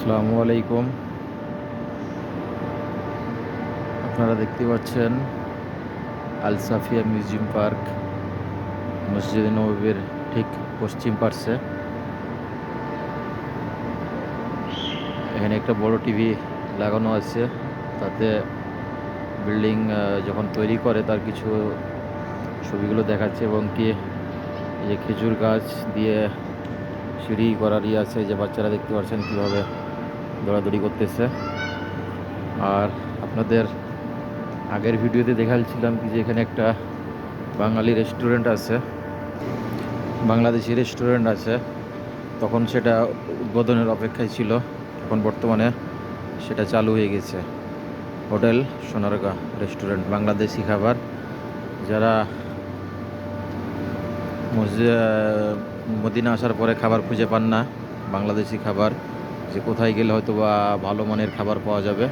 আসসালামু আলাইকুম। আপনারা দেখতে পাচ্ছেন আল সাফিয়া মিউজিয়াম পার্ক, মসজিদ নবীর ঠিক পশ্চিম পার্শ্বে। এখানে একটা বড় টিভি লাগানো আছে, তাতে বিল্ডিং যখন তৈরি করে তার কিছু ছবিগুলো দেখাচ্ছে এবং কি যে খেজুর গাছ দিয়ে সিঁড়ি করার ইয়ে আছে, যে বাচ্চারা দেখতে পাচ্ছেন কীভাবে দৌড়াদৌড়ি করতেছে। আর আপনাদের আগের ভিডিওতে দেখাচ্ছিলাম কি যে এখানে একটা বাঙালি রেস্টুরেন্ট আছে, বাংলাদেশি রেস্টুরেন্ট আছে। তখন সেটা উদ্বোধনের অপেক্ষায় ছিল, এখন বর্তমানে সেটা চালু হয়ে গেছে। হোটেল সোনারগা রেস্টুরেন্ট বাংলাদেশি খাবার। যারা মদিনা আসার পরে খাবার খুঁজে পান না, বাংলাদেশি খাবার। যে কোথায় গেলে হয়তো বা ভালো মানের খাবার পাওয়া যাবে,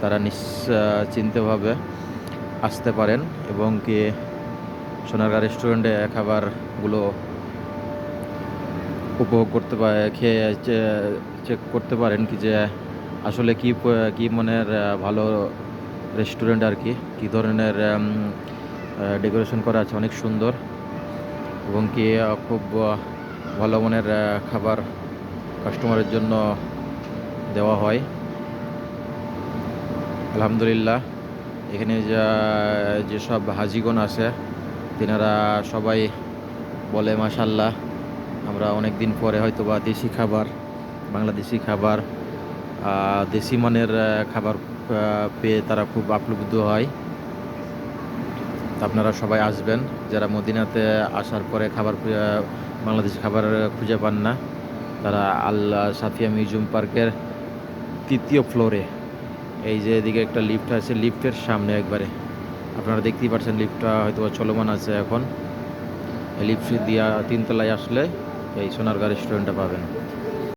তারা নিশ্চিন্তভাবে আসতে পারেন এবং কি সোনারগাঁ রেস্টুরেন্টে খাবারগুলো উপভোগ করতে পারে খেয়ে চেক করতে পারেন কি যে আসলে কি কি মনের ভালো রেস্টুরেন্ট আর কি, কী ধরনের ডেকোরেশন করা আছে অনেক সুন্দর এবং কি খুব ভালো মানের খাবার কাস্টমারের জন্য দেওয়া হয়। আলহামদুলিল্লাহ। এখানে যা, যেসব হাজিগণ আছে, তেনারা সবাই বলে মাসাল্লাহ আমরা অনেক দিন পরে হয়তো বা দেশি খাবার, বাংলাদেশি খাবার দেশি মানের খাবার পেয়ে তারা খুব আপ্লুব্ধ হয়। আপনারা সবাই আসবেন। যারা মদিনাতে আসার পরে খাবার বাংলাদেশি খাবার খুঁজে পান না, তারা আল্লাহ সাফিয়া মিউজিয়াম পার্কের তৃতীয় ফ্লোরে। এই যে এদিকে একটা লিফট আছে লিফটের সামনে একবারে। আপনারা দেখতেই পাচ্ছেন লিফটটা হয়তো চলমান আছে এখন। লিফট দিয়া তিনতলায় আসলে এই সোনারগা রেস্টুরেন্টটা পাবেন।